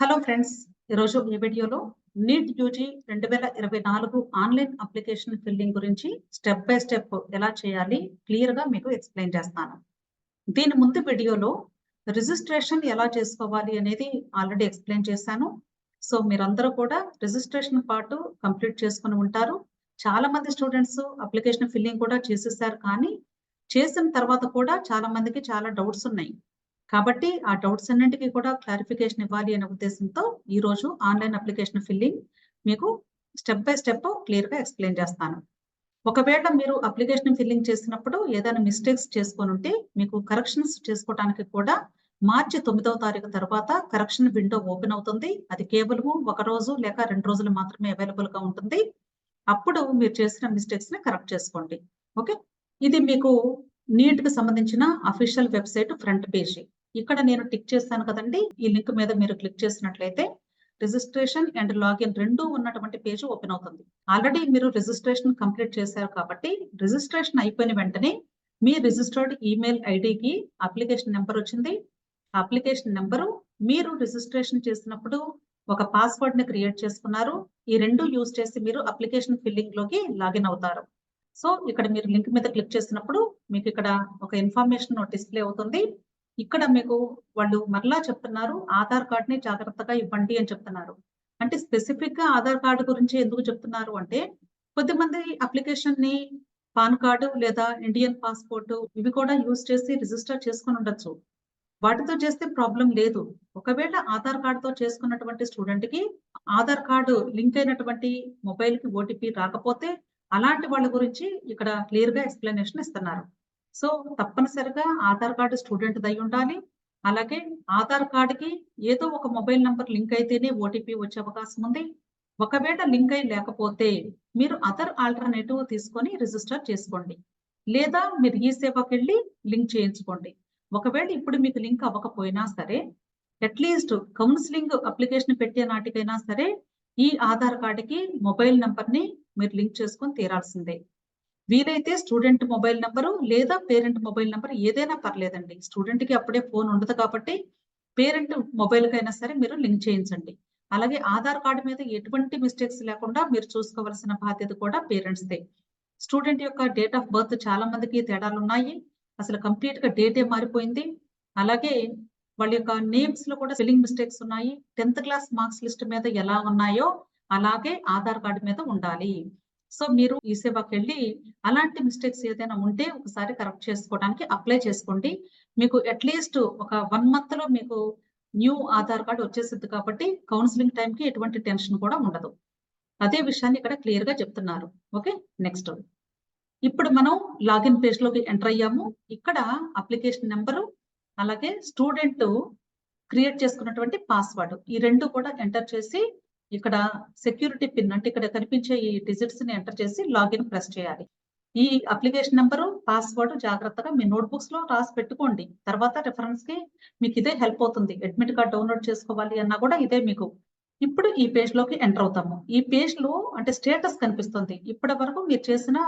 Hello friends ఈరోజు ఈ వీడియోలో నీట్ యూజీ రెండు వేల ఇరవై నాలుగు ఆన్లైన్ అప్లికేషన్ ఫిల్లింగ్ గురించి స్టెప్ బై స్టెప్ ఎలా చేయాలి క్లియర్గా మీకు ఎక్స్ప్లెయిన్ చేస్తాను. దీని ముందు వీడియోలో రిజిస్ట్రేషన్ ఎలా చేసుకోవాలి అనేది ఆల్రెడీ ఎక్స్ప్లెయిన్ చేశాను. సో మీరందరూ కూడా రిజిస్ట్రేషన్ పార్ట్ కంప్లీట్ చేసుకుని ఉంటారు. చాలా మంది స్టూడెంట్స్ అప్లికేషన్ ఫిల్లింగ్ కూడా చేసేసారు కానీ చేసిన తర్వాత కూడా చాలా మందికి చాలా డౌట్స్ ఉన్నాయి. కాబట్టి ఆ డౌట్స్ అన్నింటికి కూడా క్లారిఫికేషన్ ఇవ్వాలి అనే ఉద్దేశంతో ఈ రోజు ఆన్లైన్ అప్లికేషన్ ఫిల్లింగ్ మీకు స్టెప్ బై స్టెప్ క్లియర్గా ఎక్స్ప్లెయిన్ చేస్తాను. ఒకవేళ మీరు అప్లికేషన్ ఫిల్లింగ్ చేసినప్పుడు ఏదైనా మిస్టేక్స్ చేసుకొని ఉంటే మీకు కరెక్షన్స్ చేసుకోవడానికి కూడా మార్చి తొమ్మిదవ తారీఖు తర్వాత కరెక్షన్ విండో ఓపెన్ అవుతుంది. అది కేవలం ఒక రోజు లేక రెండు రోజులు మాత్రమే అవైలబుల్గా ఉంటుంది. అప్పుడు మీరు చేసిన మిస్టేక్స్ని కరెక్ట్ చేసుకోండి. ఓకే? ఇది మీకు నీట్కి సంబంధించిన అఫీషియల్ వెబ్సైట్ ఫ్రంట్ పేజీ. ఇక్కడ నేను టిక్ చేస్తాను కదండి. ఈ లింక్ మీద మీరు క్లిక్ చేసినట్లయితే రిజిస్ట్రేషన్ అండ్ లాగిన్ రెండు ఉన్నటువంటి పేజ్ ఓపెన్ అవుతుంది. ఆల్రెడీ మీరు రిజిస్ట్రేషన్ కంప్లీట్ చేశారు కాబట్టి రిజిస్ట్రేషన్ అయిపోయిన వెంటనే మీ రిజిస్టర్డ్ ఈమెయిల్ ఐడికి అప్లికేషన్ నెంబర్ వచ్చింది. అప్లికేషన్ నెంబరు మీరు రిజిస్ట్రేషన్ చేసినప్పుడు ఒక పాస్వర్డ్ని క్రియేట్ చేసుకున్నారు. ఈ రెండు యూజ్ చేసి మీరు అప్లికేషన్ ఫిల్లింగ్లోకి లాగిన్ అవుతారు. సో ఇక్కడ మీరు లింక్ మీద క్లిక్ చేసినప్పుడు మీకు ఇక్కడ ఒక ఇన్ఫర్మేషన్ డిస్ప్లే అవుతుంది. ఇక్కడ మీకు వాళ్ళు మరలా చెప్తున్నారు ఆధార్ కార్డ్ని జాగ్రత్తగా ఇవ్వండి అని చెప్తున్నారు. అంటే స్పెసిఫిక్గా ఆధార్ కార్డు గురించి ఎందుకు చెప్తున్నారు అంటే కొద్దిమంది అప్లికేషన్ని పాన్ కార్డు లేదా ఇండియన్ పాస్పోర్ట్ ఇవి కూడా యూజ్ చేసి రిజిస్టర్ చేసుకుని ఉండొచ్చు. వాటితో చేస్తే ప్రాబ్లం లేదు. ఒకవేళ ఆధార్ కార్డుతో చేసుకున్నటువంటి స్టూడెంట్కి ఆధార్ కార్డు లింక్ అయినటువంటి మొబైల్కి ఓటీపీ రాకపోతే అలాంటి వాళ్ళ గురించి ఇక్కడ క్లియర్గా ఎక్స్ప్లెనేషన్ ఇస్తున్నారు. సో తప్పనిసరిగా ఆధార్ కార్డు స్టూడెంట్ దై ఉండాలి. అలాగే ఆధార్ కార్డుకి ఏదో ఒక మొబైల్ నంబర్ లింక్ అయితేనే ఓటీపీ వచ్చే అవకాశం ఉంది. ఒకవేళ లింక్ అయి లేకపోతే మీరు అదర్ ఆల్టర్నేటివ్ తీసుకొని రిజిస్టర్ చేసుకోండి. లేదా మీరు ఈ సేవకి వెళ్ళి లింక్ చేయించుకోండి. ఒకవేళ ఇప్పుడు మీకు లింక్ అవ్వకపోయినా సరే అట్లీస్ట్ కౌన్సిలింగ్ అప్లికేషన్ పెట్టే నాటికైనా సరే ఈ ఆధార్ కార్డుకి మొబైల్ నంబర్ని మీరు లింక్ చేసుకొని తీరాల్సిందే. వీలైతే స్టూడెంట్ మొబైల్ నంబరు లేదా పేరెంట్ మొబైల్ నంబర్ ఏదైనా పర్లేదండి. స్టూడెంట్కి అప్పుడే ఫోన్ ఉండదు కాబట్టి పేరెంట్ మొబైల్ కైనా సరే మీరు లింక్ చేయించండి. అలాగే ఆధార్ కార్డు మీద ఎటువంటి మిస్టేక్స్ లేకుండా మీరు చూసుకోవాల్సిన బాధ్యత కూడా పేరెంట్స్ దే. స్టూడెంట్ యొక్క డేట్ ఆఫ్ బర్త్ చాలా మందికి తేడాలు ఉన్నాయి. అసలు కంప్లీట్గా డేటే మారిపోయింది. అలాగే వాళ్ళ యొక్క నేమ్స్లో కూడా స్పెల్లింగ్ మిస్టేక్స్ ఉన్నాయి. టెన్త్ క్లాస్ మార్క్స్ లిస్ట్ మీద ఎలా ఉన్నాయో అలాగే ఆధార్ కార్డు మీద ఉండాలి. సో మీరు ఈ సేవకి వెళ్ళి అలాంటి మిస్టేక్స్ ఏదైనా ఉంటే ఒకసారి కరెక్ట్ చేసుకోవడానికి అప్లై చేసుకోండి. మీకు అట్లీస్ట్ ఒక వన్ మంత్లో మీకు న్యూ ఆధార్ కార్డు వచ్చేసింది కాబట్టి కౌన్సిలింగ్ టైంకి ఎటువంటి టెన్షన్ కూడా ఉండదు. అదే విషయాన్ని ఇక్కడ క్లియర్గా చెప్తున్నారు. ఓకే నెక్స్ట్ ఇప్పుడు మనం లాగిన్ పేజ్లోకి ఎంటర్ అయ్యాము. ఇక్కడ అప్లికేషన్ నెంబరు అలాగే స్టూడెంట్ క్రియేట్ చేసుకున్నటువంటి పాస్వర్డ్ ఈ రెండు కూడా ఎంటర్ చేసి ఇక్కడ సెక్యూరిటీ పిన్ అంటే ఇక్కడ కనిపించే ఈ డిజిట్స్ని ఎంటర్ చేసి లాగిన్ ప్రెస్ చేయాలి. ఈ అప్లికేషన్ నెంబరు పాస్వర్డ్ జాగ్రత్తగా మీ నోట్బుక్స్లో రాసి పెట్టుకోండి. తర్వాత రిఫరెన్స్కి మీకు ఇదే హెల్ప్ అవుతుంది. అడ్మిట్ కార్డ్ డౌన్లోడ్ చేసుకోవాలి అన్నా కూడా ఇదే మీకు. ఇప్పుడు ఈ పేజ్లోకి ఎంటర్ అవుతాము. ఈ పేజ్లో అంటే స్టేటస్ కనిపిస్తుంది. ఇప్పటి వరకు మీరు చేసిన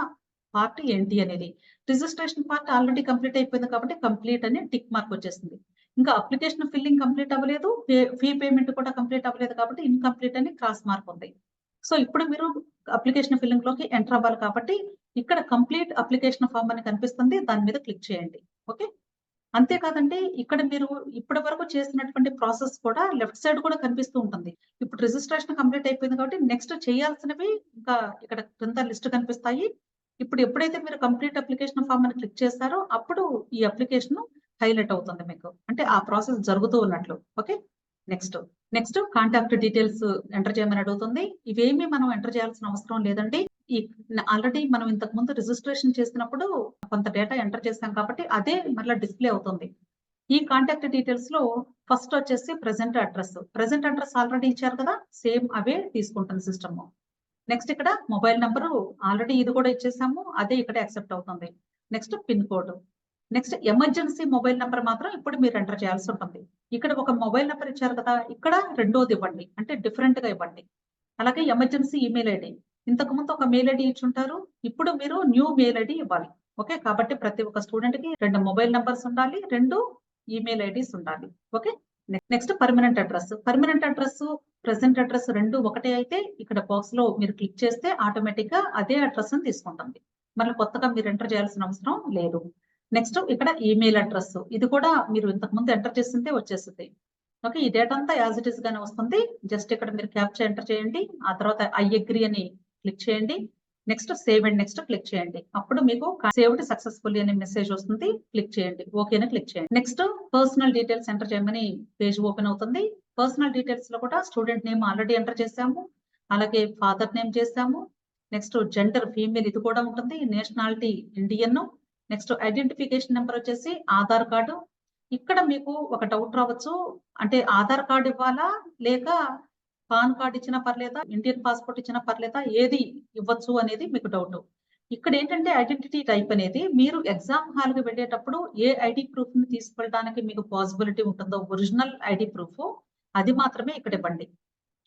పార్ట్ ఏంటి అనేది. రిజిస్ట్రేషన్ పార్ట్ ఆల్రెడీ కంప్లీట్ అయిపోయింది కాబట్టి కంప్లీట్ అని టిక్ మార్క్ వచ్చేసింది. ఇంకా అప్లికేషన్ ఫిల్లింగ్ కంప్లీట్ అవ్వలేదు ఫీ పేమెంట్ కూడా కంప్లీట్ అవ్వలేదు కాబట్టి ఇన్కంప్లీట్ అని క్రాస్ మార్క్ ఉంది. సో ఇప్పుడు మీరు అప్లికేషన్ ఫిల్లింగ్లోకి ఎంటర్ అవ్వాలి కాబట్టి ఇక్కడ కంప్లీట్ అప్లికేషన్ ఫామ్ అని కనిపిస్తుంది దాని మీద క్లిక్ చేయండి. ఓకే అంతేకాదండి ఇక్కడ మీరు ఇప్పటి వరకు చేసినటువంటి ప్రాసెస్ కూడా లెఫ్ట్ సైడ్ కూడా కనిపిస్తూ ఉంటుంది. ఇప్పుడు రిజిస్ట్రేషన్ కంప్లీట్ అయిపోయింది కాబట్టి నెక్స్ట్ చేయాల్సినవి ఇంకా ఇక్కడ క్రింద లిస్ట్ కనిపిస్తాయి. ఇప్పుడు ఎప్పుడైతే మీరు కంప్లీట్ అప్లికేషన్ ఫామ్ అని క్లిక్ చేస్తారో అప్పుడు ఈ అప్లికేషన్ హైలైట్ అవుతుంది మీకు. అంటే ఆ ప్రాసెస్ జరుగుతూ ఉన్నట్లు. Okay? Next. Next contact details enter చేయమని అడుగుతుంది. ఇవేమి మనం ఎంటర్ చేయాల్సిన అవసరం లేదండి. ఈ ఆల్రెడీ మనం ఇంతకు ముందు రిజిస్ట్రేషన్ చేసినప్పుడు కొంత డేటా ఎంటర్ చేస్తాం కాబట్టి అదే మళ్ళీ డిస్ప్లే అవుతుంది. ఈ కాంటాక్ట్ డీటెయిల్స్లో ఫస్ట్ వచ్చేసి present address. Present address already ఇచ్చారు కదా? సేమ్ అవే తీసుకుంటుంది సిస్టమ్. నెక్స్ట్ ఇక్కడ మొబైల్ నెంబరు ఆల్రెడీ ఇది కూడా ఇచ్చేసాము. అదే ఇక్కడ యాక్సెప్ట్ అవుతుంది. Next pin code. Next emergency mobile number మాత్రం ఇప్పుడు మీరు ఎంటర్ చేయాల్సి ఉంటుంది. ఇక్కడ ఒక మొబైల్ నెంబర్ ఇచ్చారు కదా ఇక్కడ రెండోది ఇవ్వండి. అంటే డిఫరెంట్గా ఇవ్వండి. అలాగే ఎమర్జెన్సీ ఈమెయిల్ ఐడి. ఇంతకు ముందు ఒక మెయిల్ ఐడి ఇచ్చి ఉంటారు. ఇప్పుడు మీరు న్యూ మెయిల్ ఐడి ఇవ్వాలి. ఓకే? కాబట్టి ప్రతి ఒక్క స్టూడెంట్కి రెండు మొబైల్ నెంబర్స్ ఉండాలి రెండు ఈమెయిల్ ఐడీస్ ఉండాలి. Okay? Next permanent address. Permanent address present address రెండు ఒకటే అయితే ఇక్కడ బాక్స్లో మీరు క్లిక్ చేస్తే ఆటోమేటిక్గా అదే అడ్రస్ని తీసుకుంటుంది. మళ్ళీ కొత్తగా మీరు ఎంటర్ చేయాల్సిన అవసరం లేదు. నెక్స్ట్ ఇక్కడ ఈమెయిల్ అడ్రస్. ఇది కూడా మీరు ఇంతకు ముందు ఎంటర్ చేసిందే వచ్చేస్తుంది. ఓకే ఈ డేటా అంతా యాజ్ ఇట్ ఇస్ గానే వస్తుంది. జస్ట్ ఇక్కడ మీరు క్యాప్చర్ ఎంటర్ చేయండి. ఆ తర్వాత ఐ అగ్రి అని క్లిక్ చేయండి. Next save and next click చేయండి. అప్పుడు మీకు సేవ్డ్ సక్సెస్ఫుల్ అనే మెసేజ్ వస్తుంది. క్లిక్ చేయండి. ఓకే అని క్లిక్ చేయండి. నెక్స్ట్ పర్సనల్ డీటెయిల్స్ ఎంటర్ చేయమని పేజ్ ఓపెన్ అవుతుంది. పర్సనల్ డీటెయిల్స్లో కూడా స్టూడెంట్ నేమ్ ఆల్రెడీ ఎంటర్ చేసాము అలాగే ఫాదర్ నేమ్ చేసాము నెక్స్ట్ జెండర్ ఫీమేల్ ఇది కూడా ఉంటుంది. Nationality Indian. Next identification number వచ్చేసి ఆధార్ కార్డు. ఇక్కడ మీకు ఒక డౌట్ రావచ్చు. అంటే ఆధార్ కార్డు ఇవ్వాలా? లేక పాన్ కార్డ్ ఇచ్చినా పర్లేదా? ఇండియన్ పాస్పోర్ట్ ఇచ్చినా పర్లేదా? ఏది ఇవ్వచ్చు అనేది మీకు డౌట్ ఇక్కడ ఏంటంటే ఐడెంటిటీ టైప్ అనేది మీరు ఎగ్జామ్ హాల్కి వెళ్ళేటప్పుడు ఏ ఐడి ప్రూఫ్ని తీసుకెళ్ళడానికి మీకు పాసిబిలిటీ ఉంటుందో ఒరిజినల్ ఐడి ప్రూఫ్ అది మాత్రమే ఇక్కడ ఇవ్వండి.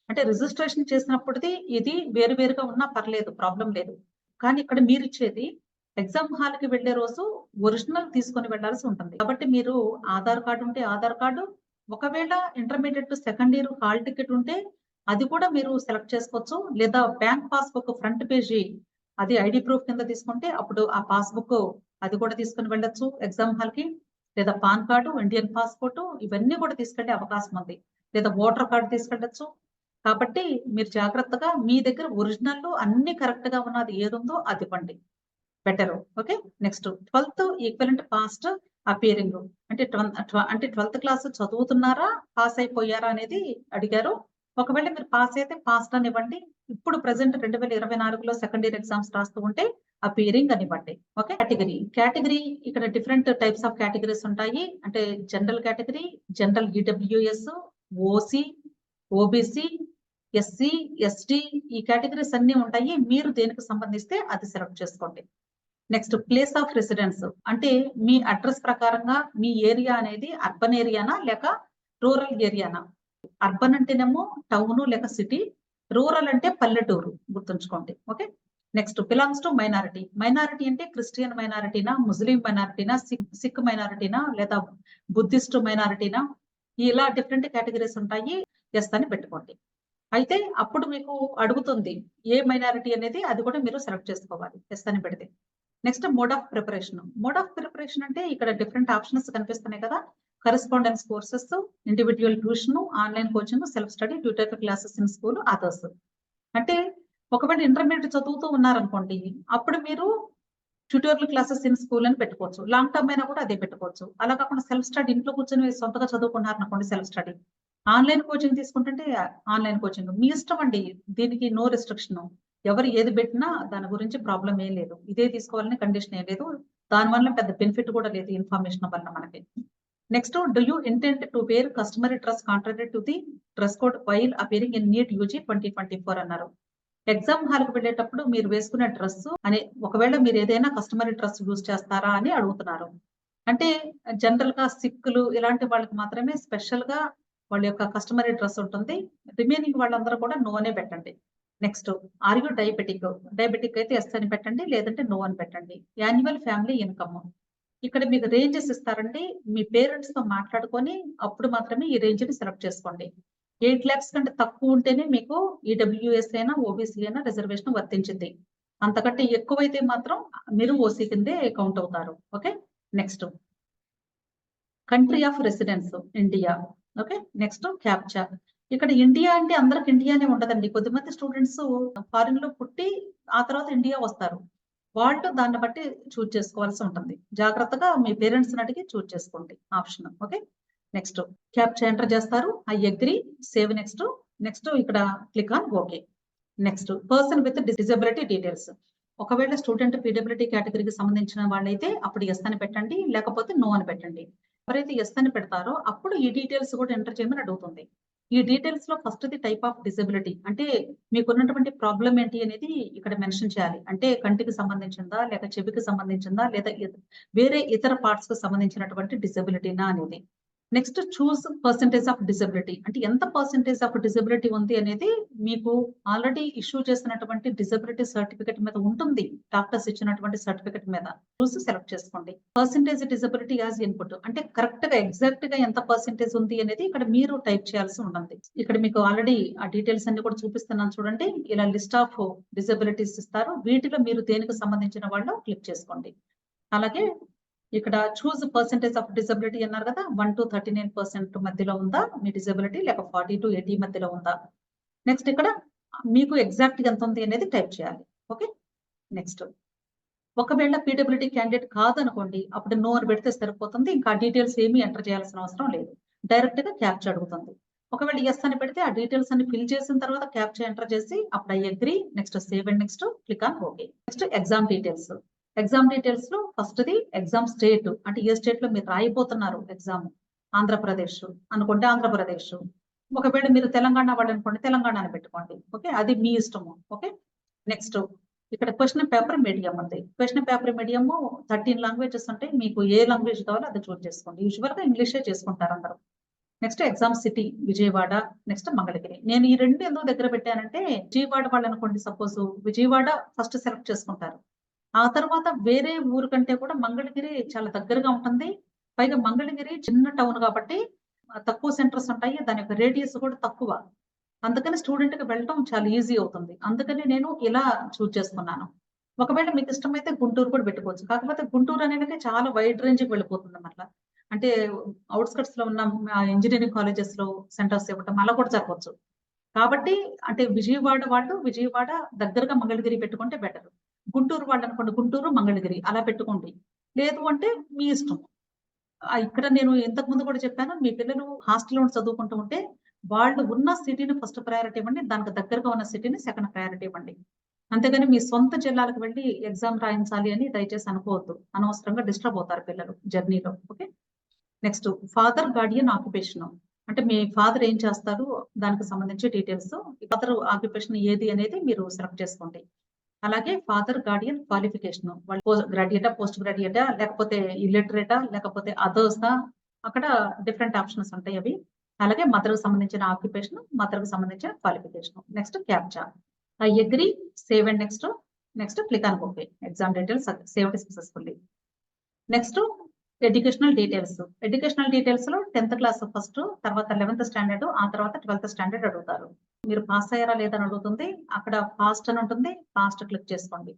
అంటే రిజిస్ట్రేషన్ చేసినప్పటిది ఇది వేరు వేరుగా ఉన్నా పర్లేదు ప్రాబ్లం లేదు. కానీ ఇక్కడ మీరు ఇచ్చేది ఎగ్జామ్ హాల్కి వెళ్ళే రోజు ఒరిజినల్ తీసుకొని వెళ్ళాల్సి ఉంటుంది. కాబట్టి మీరు ఆధార్ కార్డు ఉంటే ఆధార్ కార్డు ఒకవేళ intermediate second year hall ticket ఉంటే అది కూడా మీరు సెలెక్ట్ చేసుకోవచ్చు. లేదా బ్యాంక్ పాస్బుక్ ఫ్రంట్ పేజీ అది ఐడి ప్రూఫ్ కింద తీసుకుంటే అప్పుడు ఆ పాస్బుక్ అది కూడా తీసుకుని వెళ్ళొచ్చు ఎగ్జామ్ హాల్కి లేదా పాన్ కార్డు ఇండియన్ పాస్పోర్ట్ ఇవన్నీ కూడా తీసుకెళ్ళే అవకాశం ఉంది. లేదా ఓటర్ కార్డు తీసుకెళ్ళచ్చు. కాబట్టి మీరు జాగ్రత్తగా మీ దగ్గర ఒరిజినల్ అన్ని కరెక్ట్గా ఉన్నది ఏది ఉందో అది ఇవ్వండి. Better okay next twelfth equivalent passed appearing అంటే అంటే ట్వెల్త్ క్లాస్ చదువుతున్నారా? పాస్ అయిపోయారా అనేది అడిగారు. ఒకవేళ మీరు పాస్ అయితే పాస్ అనివ్వండి ఇప్పుడు ప్రెసెంట్ రెండు వేల ఇరవై నాలుగులో సెకండ్ ఇయర్ ఎగ్జామ్స్ రాస్తూ ఉంటే అపియరింగ్ అనివ్వండి ఓకే కేటగిరీ కేటగిరీ ఇక్కడ డిఫరెంట్ టైప్స్ ఆఫ్ కేటగిరీస్ ఉంటాయి. అంటే general category general EWS OC OBC SC ST ఈ కేటగిరీస్ అన్ని ఉంటాయి. మీరు దేనికి సంబంధిస్తే అది సెలెక్ట్ చేసుకోండి. Next place of residence. అంటే మీ అడ్రస్ ప్రకారంగా మీ ఏరియా అనేది అర్బన్ ఏరియానా లేక రూరల్ ఏరియానా? అర్బన్ అంటేనేమో టౌన్ లేక సిటీ రూరల్ అంటే పల్లెటూరు గుర్తుంచుకోండి. Okay? Next belongs to minority. Minority అంటే క్రిస్టియన్ మైనారిటీనా ముస్లిం మైనారిటీనా సిక్ మైనారిటీనా లేదా బుద్ధిస్ట్ మైనారిటీనా? ఇలా డిఫరెంట్ కేటగిరీస్ ఉంటాయి. ఎస్ అని పెట్టుకోండి. అయితే అప్పుడు మీకు అడుగుతుంది ఏ మైనారిటీ అనేది అది కూడా మీరు సెలెక్ట్ చేసుకోవాలి. ఎస్ అని పెడితే. Next mode of preparation mode of preparation అంటే ఇక్కడ డిఫరెంట్ ఆప్షన్స్ కనిపిస్తున్నాయి కదా. Correspondence courses individual tuition online coaching self study tutor classes in school others అంటే ఒకవేళ ఇంటర్మీడియట్ చదువుతూ ఉన్నారనుకోండి అప్పుడు మీరు ట్యూటోరియల్ క్లాసెస్ ఇన్ స్కూల్ అని పెట్టుకోవచ్చు. లాంగ్ టర్మ్ అయినా కూడా అదే పెట్టుకోవచ్చు. అలా కాకుండా సెల్ఫ్ స్టడీ ఇంట్లో కూర్చొని సొంతగా చదువుకున్నారు అనుకోండి సెల్ఫ్ స్టడీ ఆన్లైన్ కోచింగ్ తీసుకుంటుంటే ఆన్లైన్ కోచింగ్ మీ ఇష్టం అండి దీనికి నో రెస్ట్రిక్షన్ ఎవరు ఏది పెట్టినా దాని గురించి ప్రాబ్లం ఏం లేదు. ఇదే తీసుకోవాలని కండిషన్ ఏం లేదు. దానివల్ల పెద్ద బెనిఫిట్ కూడా లేదు ఇన్ఫర్మేషన్ వల్ల మనకి. Next do you intend to wear customer dress contracted to the dress code while appearing in NEET UG twenty twenty four అన్నారు. ఎగ్జామ్ హాల్కి వెళ్ళేటప్పుడు మీరు వేసుకునే డ్రెస్ అనే ఒకవేళ మీరు ఏదైనా కస్టమర్ డ్రెస్ యూజ్ చేస్తారా అని అడుగుతున్నారు. అంటే జనరల్గా సిక్కులు ఇలాంటి వాళ్ళకి మాత్రమే స్పెషల్గా వాళ్ళ యొక్క కస్టమరీ డ్రెస్ ఉంటుంది. రిమైనింగ్ వాళ్ళందరూ కూడా నోనే పెట్టండి. Next are you diabetic diabetic అయితే ఎస్ అని పెట్టండి లేదంటే నో అని పెట్టండి. యాన్యువల్ ఫ్యామిలీ ఇన్కమ్ ఇక్కడ మీకు రేంజెస్ ఇస్తారండి. మీ పేరెంట్స్తో మాట్లాడుకొని అప్పుడు మాత్రమే ఈ రేంజ్ని సెలెక్ట్ చేసుకోండి. ఎయిట్ ల్యాక్స్ కంటే తక్కువ ఉంటేనే మీకు ఈడబ్ల్యూఎస్ అయినా ఓబీసీ అయినా రిజర్వేషన్ వర్తించింది. అంతకంటే ఎక్కువైతే మాత్రం మీరు ఓసీ కిందే కౌంట్ అవుతారు. Okay next country of residence India okay next captcha ఇక్కడ ఇండియా అంటే అందరికి ఇండియానే ఉండదండి కొద్దిమంది స్టూడెంట్స్ ఫారిన్లో పుట్టి ఆ తర్వాత ఇండియా వస్తారు. వాళ్ళు దాన్ని బట్టి చూజ్ చేసుకోవాల్సి ఉంటుంది. జాగ్రత్తగా మీ పేరెంట్స్ అడిగి చూజ్ చేసుకోండి. Option okay next capture enter చేస్తారు. I agree save next next ఇక్కడ click on okay next person with disability details ఒకవేళ స్టూడెంట్ పీడబ్లిటీ కేటగిరీకి సంబంధించిన వాళ్ళైతే అప్పుడు ఎస్ అని పెట్టండి. లేకపోతే నో అని పెట్టండి. ఎవరైతే ఎస్ అని పెడతారో అప్పుడు ఈ డీటెయిల్స్ కూడా ఎంటర్ చేయమని అడుగుతుంది. ఈ డీటెయిల్స్లో first the type of disability అంటే మీకు ఉన్నటువంటి ప్రాబ్లం ఏంటి అనేది ఇక్కడ మెన్షన్ చేయాలి. అంటే కంటికి సంబంధించిందా లేక చెవికి సంబంధించిందా లేదా వేరే ఇతర పార్ట్స్కు సంబంధించినటువంటి డిసబిలిటీనా అనేది. Next choose percentage of disability అంటే ఎంత పర్సంటేజ్ ఆఫ్ డిసబిలిటీ ఉంది అనేది మీకు ఆల్రెడీ ఇష్యూ చేసినటువంటి డిసబిలిటీ సర్టిఫికేట్ మీద ఉంటుంది. డాక్టర్స్ ఇచ్చినటువంటి సర్టిఫికేట్ మీద. చూసి సెలెక్ట్ చేసుకోండి. పర్సంటేజ్ డిసబిలిటీ యాజ్ ఇన్పుట్ అంటే కరెక్ట్గా ఎగ్జాక్ట్గా ఎంత పర్సంటేజ్ ఉంది అనేది ఇక్కడ మీరు టైప్ చేయాల్సి ఉంటుంది. ఇక్కడ మీకు ఆల్రెడీ ఆ డీటెయిల్స్ అన్ని కూడా చూపిస్తున్నాను చూడండి. ఇలా లిస్ట్ ఆఫ్ డిసబిలిటీస్ ఇస్తారు. వీటిలో మీరు దేనికి సంబంధించిన వాళ్ళు క్లిక్ చేసుకోండి. అలాగే ఇక్కడ చూస్ పర్సెంటేజ్ ఆఫ్ డిసబిలిటీ అన్నారు కదా one to thirty nine percent మధ్యలో ఉందా? మీ డిసబిలిటీ లేక ఫార్టీ టు ఎయిటీ మధ్యలో ఉందా? నెక్స్ట్ ఇక్కడ మీకు ఎగ్జాక్ట్ ఎంత ఉంది అనేది టైప్ చేయాలి. ఓకే నెక్స్ట్ ఒకవేళ పీడబ్ల్యూడీ క్యాండిడేట్ కాదనుకోండి అప్పుడు నో అని పెడితే సరిపోతుంది ఇంకా డీటెయిల్స్ ఏమీ ఎంటర్ చేయాల్సిన అవసరం లేదు. డైరెక్ట్గా క్యాప్చర్ అడుగుతుంది. ఒకవేళ ఎస్ అని పెడితే ఆ డీటెయిల్స్ అన్ని ఫిల్ చేసిన తర్వాత క్యాప్చర్ ఎంటర్ చేసి అప్పుడు I agree next save and next click on okay next exam details exam డీటెయిల్స్లో first the exam state అంటే ఏ స్టేట్లో మీరు రాయిపోతున్నారు ఎగ్జామ్ ఆంధ్రప్రదేశ్ అనుకుంటే ఆంధ్రప్రదేశ్. ఒకవేళ మీరు తెలంగాణ వాళ్ళు అనుకోండి తెలంగాణ అని పెట్టుకోండి. ఓకే? అది మీ ఇష్టము. ఓకే? నెక్స్ట్ ఇక్కడ క్వశ్చన్ పేపర్ మీడియం ఉంది. Question paper medium thirteen languages ఉంటాయి మీకు ఏ లాంగ్వేజ్ కావాలో అది చూస్ చేసుకోండి. యూజువల్గా ఇంగ్లీషే చేసుకుంటారు అందరూ. Next exam city Vijayawada. Next Mangalagiri. నేను ఈ రెండు ఎందుకు దగ్గర పెట్టానంటే విజయవాడ వాళ్ళు అనుకోండి సపోజ్ విజయవాడ ఫస్ట్ సెలెక్ట్ చేసుకుంటారు. ఆ తర్వాత వేరే ఊరు కంటే కూడా మంగళగిరి చాలా దగ్గరగా ఉంటుంది. పైగా మంగళగిరి చిన్న టౌన్ కాబట్టి తక్కువ సెంటర్స్ ఉంటాయి. దాని యొక్క రేడియస్ కూడా తక్కువ. అందుకని స్టూడెంట్కి వెళ్ళటం చాలా ఈజీ అవుతుంది. అందుకని నేను ఇలా చూస్ చేసుకున్నాను. ఒకవేళ మీకు ఇష్టమైతే గుంటూరు కూడా పెట్టుకోవచ్చు. కాకపోతే గుంటూరు అనేది చాలా వైడ్ రేంజ్కి వెళ్ళిపోతుంది మళ్ళీ అంటే అవుట్స్కట్స్లో ఉన్న ఇంజనీరింగ్ కాలేజెస్లో సెంటర్స్ ఇవ్వటం అలా కూడా జరగవచ్చు. కాబట్టి అంటే విజయవాడ వాళ్ళు విజయవాడ దగ్గరగా మంగళగిరి పెట్టుకుంటే బెటర్ గుంటూరు వాళ్ళు అనుకోండి గుంటూరు మంగళగిరి అలా పెట్టుకోండి. లేదు అంటే మీ ఇష్టం. ఇక్కడ నేను ఇంతకు ముందు కూడా చెప్పాను మీ పిల్లలు హాస్టల్లో చదువుకుంటూ ఉంటే వాళ్ళు ఉన్న సిటీని ఫస్ట్ ప్రయారిటీ ఇవ్వండి దానికి దగ్గరగా ఉన్న సిటీని సెకండ్ ప్రయారిటీ ఇవ్వండి. అంతేగాని మీ సొంత జిల్లాలకు వెళ్ళి ఎగ్జామ్ రాయించాలి అని దయచేసి అనుకోవద్దు. అనవసరంగా డిస్టర్బ్ అవుతారు పిల్లలు జర్నీలో okay? Next father guardian occupation అంటే మీ ఫాదర్ ఏం చేస్తారు? దానికి సంబంధించి డీటెయిల్స్ ఫాదర్ ఆక్యుపేషన్ ఏది అనేది మీరు సెలెక్ట్ చేసుకోండి. అలాగే ఫాదర్ గార్డియన్ క్వాలిఫికేషన్ వాళ్ళు గ్రాడ్యుయేటా పోస్ట్ గ్రాడ్యుయేటా లేకపోతే ఇల్లిటరేటా లేకపోతే అదర్స్ అక్కడ డిఫరెంట్ ఆప్షన్స్ ఉంటాయి అవి. అలాగే మదర్ సంబంధించిన ఆక్యుపేషన్ మదర్కు సంబంధించిన qualification next captcha I agree save and next next click on okay exam details save successfully next educational details educational డీటెయిల్స్లో tenth class first తర్వాత లెవెన్త్ స్టాండర్డ్ ఆ తర్వాత ట్వెల్త్ స్టాండర్డ్ అడుగుతారు. మీరు పాస్ అయ్యారా లేదని అడుగుతుంది. అక్కడ పాస్ట్ అని ఉంటుంది. పాస్ట్ క్లిక్ చేసుకోండి.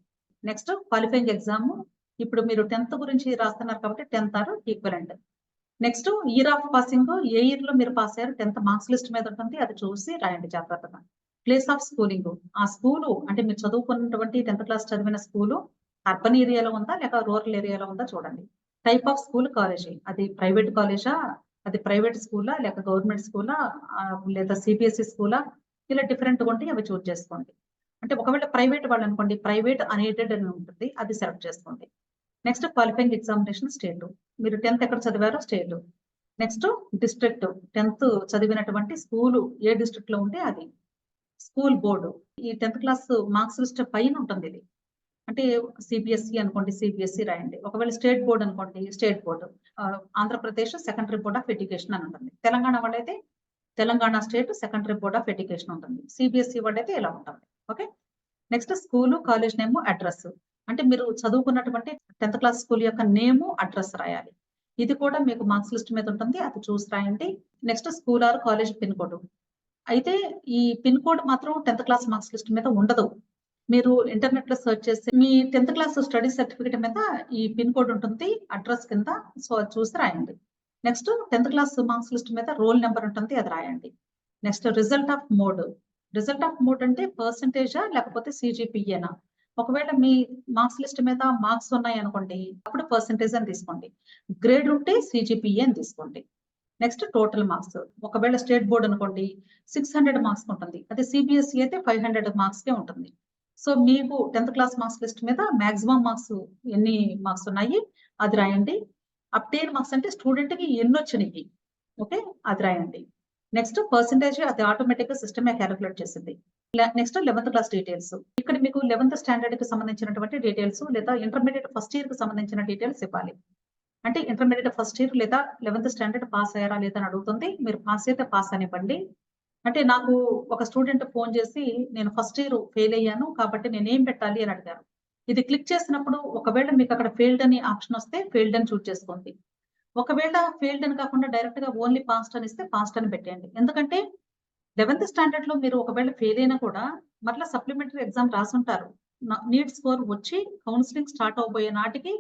నెక్స్ట్ క్వాలిఫైయింగ్ ఎగ్జామ్ ఇప్పుడు మీరు టెన్త్ గురించి రాస్తున్నారు కాబట్టి tenth or equivalent next year of passing ఏ ఇయర్లో మీరు పాస్ అయ్యారు? టెన్త్ మార్క్స్ లిస్ట్ మీద ఉంటుంది. అది చూసి రాయండి జాగ్రత్తగా. ప్లేస్ ఆఫ్ స్కూలింగ్ ఆ స్కూలు అంటే మీరు చదువుకున్నటువంటి టెన్త్ క్లాస్ చదివిన స్కూలు అర్బన్ ఏరియాలో ఉందా? లేక రూరల్ ఏరియాలో ఉందా? చూడండి. టైప్ ఆఫ్ స్కూల్ కాలేజీ అది ప్రైవేట్ కాలేజా అది ప్రైవేట్ స్కూలా లేక గవర్నమెంట్ స్కూలా లేదా సిబిఎస్ఈ స్కూలా ఇలా డిఫరెంట్ ఉంటే అవి చూస్ చేసుకోండి. అంటే ఒకవేళ ప్రైవేట్ వాళ్ళు అనుకోండి ప్రైవేట్ అనేటెడ్ అని ఉంటుంది అది సెలెక్ట్ చేసుకోండి. నెక్స్ట్ క్వాలిఫైయింగ్ ఎగ్జామినేషన్ స్టేట్ మీరు టెన్త్ ఎక్కడ చదివారో స్టేట్ నెక్స్ట్ డిస్ట్రిక్ట్ టెన్త్ చదివినటువంటి స్కూలు ఏ డిస్ట్రిక్ట్లో ఉంటే అది. స్కూల్ బోర్డు ఈ టెన్త్ క్లాస్ మార్క్స్ లిస్ట్ పైన ఉంటుంది ఇది. అంటే సిబిఎస్ఈ అనుకోండి సిబిఎస్ఈ రాయండి. ఒకవేళ స్టేట్ బోర్డ్ అనుకోండి state board. Andhra Pradesh secondary board of education అని ఉంటుంది. తెలంగాణ వాళ్ళైతే Telangana state secondary board of education ఉంటుంది. సిబిఎస్ఈ వాళ్ళైతే ఇలా ఉంటుంది. Okay? Next school college name address. అంటే మీరు చదువుకున్నటువంటి టెన్త్ క్లాస్ స్కూల్ యొక్క నేము అడ్రస్ రాయాలి. ఇది కూడా మీకు మార్క్స్ లిస్ట్ మీద ఉంటుంది. అది చూసి రాయండి. Next school or college pin code. అయితే ఈ పిన్ కోడ్ మాత్రం టెన్త్ క్లాస్ మార్క్స్ లిస్ట్ మీద ఉండదు. మీరు ఇంటర్నెట్లో సెర్చ్ చేసి మీ టెన్త్ క్లాస్ స్టడీ సర్టిఫికేట్ మీద ఈ పిన్ కోడ్ ఉంటుంది అడ్రస్ కింద సో అది చూసి రాయండి. Next tenth class marks list మీద రోల్ నెంబర్ ఉంటుంది అది రాయండి. Next result of mode result of mode అంటే పర్సంటేజా లేకపోతే సిజిపిఏనా ఒకవేళ మీ మార్క్స్ లిస్ట్ మీద మార్క్స్ ఉన్నాయి అనుకోండి అప్పుడు పర్సంటేజ్ అని తీసుకోండి. గ్రేడ్ ఉంటే సిజిపిఏ అని తీసుకోండి. నెక్స్ట్ టోటల్ మార్క్స్ ఒకవేళ స్టేట్ బోర్డ్ అనుకోండి సిక్స్ హండ్రెడ్ మార్క్స్ ఉంటుంది. అదే సిబిఎస్ఈ అయితే ఫైవ్ హండ్రెడ్ మార్క్స్కే ఉంటుంది. సో మీకు టెన్త్ క్లాస్ మార్క్స్ లిస్ట్ మీద మాక్సిమం మార్క్స్ ఎన్ని మార్క్స్ ఉన్నాయి? అది రాయండి. అప్టైన్ మార్క్స్ అంటే స్టూడెంట్కి ఎన్ని వచ్చినాయి? ఓకే? అది రాయండి. నెక్స్ట్ పర్సంటేజ్ అది ఆటోమేటిక్గా సిస్టమే క్యాలిక్యులేట్ చేసింది. నెక్స్ట్ లెవెన్త్ క్లాస్ డీటెయిల్స్ ఇక్కడ మీకు లెవెన్త్ స్టాండర్డ్కి సంబంధించినటువంటి డీటెయిల్స్ లేదా ఇంటర్మీడియట్ ఫస్ట్ ఇయర్కి సంబంధించిన డీటెయిల్స్ ఇవ్వాలి. అంటే ఇంటర్మీడియట్ ఫస్ట్ ఇయర్ లేదా లెవెన్త్ స్టాండర్డ్ పాస్ అయ్యారా లేదా అని అడుగుతుంది. మీరు పాస్ అయితే పాస్ అనివ్వండి. అంటే నాకు ఒక స్టూడెంట్ ఫోన్ చేసి నేను ఫస్ట్ ఇయర్ ఫెయిల్ అయ్యాను కాబట్టి నేను ఏం పెట్టాలి? అని అడిగారు. ఇది క్లిక్ చేసినప్పుడు ఒకవేళ మీకు అక్కడ ఫెయిల్డ్ అని ఆప్షన్ వస్తే ఫెయిల్డ్ అని చూస్ చేసుకోండి. ఒకవేళ ఫెయిల్డ్ అని కాకుండా డైరెక్ట్గా ఓన్లీ పాస్ట్ అని ఇస్తే పాస్ట్ అని పెట్టేయండి. ఎందుకంటే లెవెన్త్ స్టాండర్డ్లో మీరు ఒకవేళ ఫెయిల్ అయినా కూడా మరలా సప్లిమెంటరీ ఎగ్జామ్ రాసుంటారు. నీట్ స్కోర్ వచ్చి కౌన్సిలింగ్ స్టార్ట్ అవబోయే నాటికి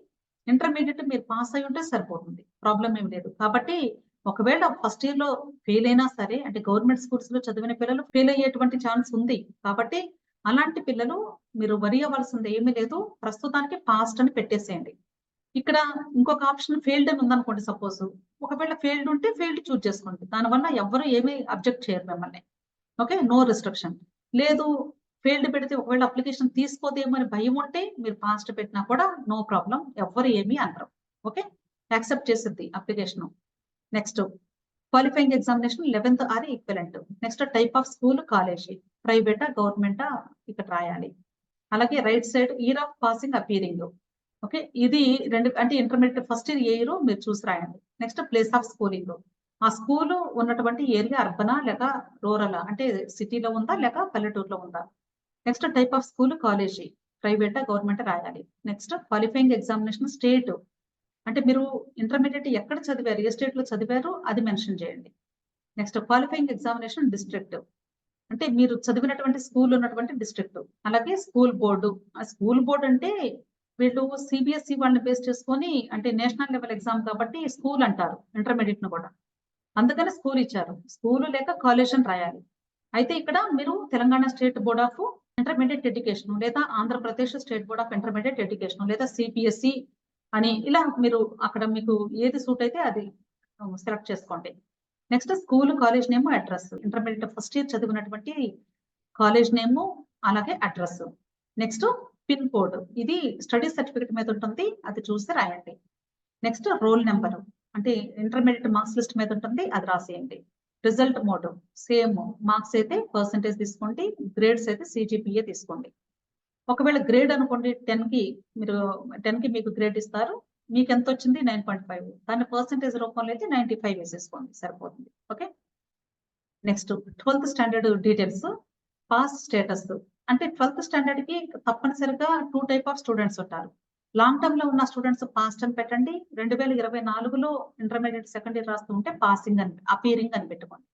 ఇంటర్మీడియట్ మీరు పాస్ అయి ఉంటే సరిపోతుంది. ప్రాబ్లం ఏమి లేదు. కాబట్టి ఒకవేళ ఫస్ట్ ఇయర్లో ఫెయిల్ అయినా సరే అంటే గవర్నమెంట్ స్కూల్స్లో చదివిన పిల్లలు ఫెయిల్ అయ్యేటువంటి ఛాన్స్ ఉంది. కాబట్టి అలాంటి పిల్లలు మీరు వరి అవ్వాల్సింది ఏమీ లేదు. ప్రస్తుతానికి పాస్ట్ అని పెట్టేసేయండి. ఇక్కడ ఇంకొక ఆప్షన్ ఫెయిల్డ్ అని ఉందనుకోండి సపోజ్ ఒకవేళ ఫెయిల్డ్ ఉంటే ఫెయిల్డ్ చూజ్ చేసుకోండి. దానివల్ల ఎవరు ఏమీ అబ్జెక్ట్ చేయరు మిమ్మల్ని. ఓకే నో రిస్ట్రిక్షన్ లేదు ఫెయిల్డ్ పెడితే ఒకవేళ అప్లికేషన్ తీసుకోదేమో అని భయం ఉంటే మీరు పాస్ట్ పెట్టినా కూడా నో ప్రాబ్లం ఎవరు ఏమీ అనరు. ఓకే యాక్సెప్ట్ చేసిద్ది application next qualifying examination eleventh or equivalent next type of school college ప్రైవేటా గవర్నమెంటా ఇక్కడ రాయాలి. అలాగే right side year of passing appearing okay ఇది రెండు అంటే ఇంటర్మీడియట్ ఫస్ట్ ఇయర్ మీరు చూసి రాయండి. నెక్స్ట్ ప్లేస్ ఆఫ్ స్కూలింగ్ ఆ స్కూల్ ఉన్నటువంటి ఏరియా అర్బనా లేక రూరల్? అంటే సిటీలో ఉందా లేక పల్లెటూరులో ఉందా? Next type of school college ప్రైవేటా government రాయాలి. నెక్స్ట్ క్వాలిఫైయింగ్ ఎగ్జామినేషన్ స్టేట్ అంటే మీరు ఇంటర్మీడియట్ ఎక్కడ చదివారు? ఏ స్టేట్లో చదివారు? అది మెన్షన్ చేయండి. నెక్స్ట్ క్వాలిఫైయింగ్ ఎగ్జామినేషన్ డిస్ట్రిక్ట్ అంటే మీరు చదివినటువంటి స్కూల్ ఉన్నటువంటి డిస్ట్రిక్ట్ అలాగే స్కూల్ బోర్డు ఆ స్కూల్ బోర్డు అంటే వీళ్ళు సిబిఎస్ఈ వాళ్ళని బేస్ చేసుకొని అంటే నేషనల్ లెవెల్ ఎగ్జామ్ కాబట్టి స్కూల్ అంటారు ఇంటర్మీడియట్ను కూడా. అందుకని స్కూల్ ఇచ్చారు. స్కూల్ లేక కాలేజ్ అని రాయాలి. అయితే ఇక్కడ మీరు Telangana state board of intermediate education లేదా Andhra Pradesh state board of intermediate education లేదా సిపిఎస్ఈ అని ఇలా మీరు అక్కడ మీకు ఏది సూట్ అయితే అది um, సెలెక్ట్ చేసుకోండి. Next school college name address intermediate first year చదివినటువంటి కాలేజ్ నేమ్ అలాగే అడ్రస్ నెక్స్ట్ పిన్ కోడ్ ఇది స్టడీ సర్టిఫికేట్ మీద ఉంటుంది అది చూసి రాయండి. నెక్స్ట్ రోల్ నెంబర్ అంటే ఇంటర్మీడియట్ మార్క్స్ లిస్ట్ మీద ఉంటుంది అది రాసేయండి. రిజల్ట్ మోడ్ సేమ్ మార్క్స్ అయితే పర్సంటేజ్ తీసుకోండి గ్రేడ్స్ అయితే సిజిపిఏ తీసుకోండి. ఒకవేళ గ్రేడ్ అనుకోండి టెన్కి మీరు టెన్కి మీకు గ్రేడ్ ఇస్తారు. మీకు ఎంత వచ్చింది? నైన్ పాయింట్ ఫైవ్ దాని పర్సెంటేజ్ రూపంలో అయితే నైన్టీ ఫైవ్ వేసేసుకోండి. సరిపోతుంది. Okay next twelfth standard details pass status అంటే ట్వెల్త్ స్టాండర్డ్కి తప్పనిసరిగా టూ టైప్ ఆఫ్ స్టూడెంట్స్ ఉంటారు. లాంగ్ టర్మ్లో ఉన్న స్టూడెంట్స్ పాస్ట్ అని పెట్టండి. రెండు వేల ఇరవై నాలుగులో ఇంటర్మీడియట్ సెకండ్ ఇయర్ రాస్తూ ఉంటే పాసింగ్ అని అపీరింగ్ అని పెట్టుకోండి.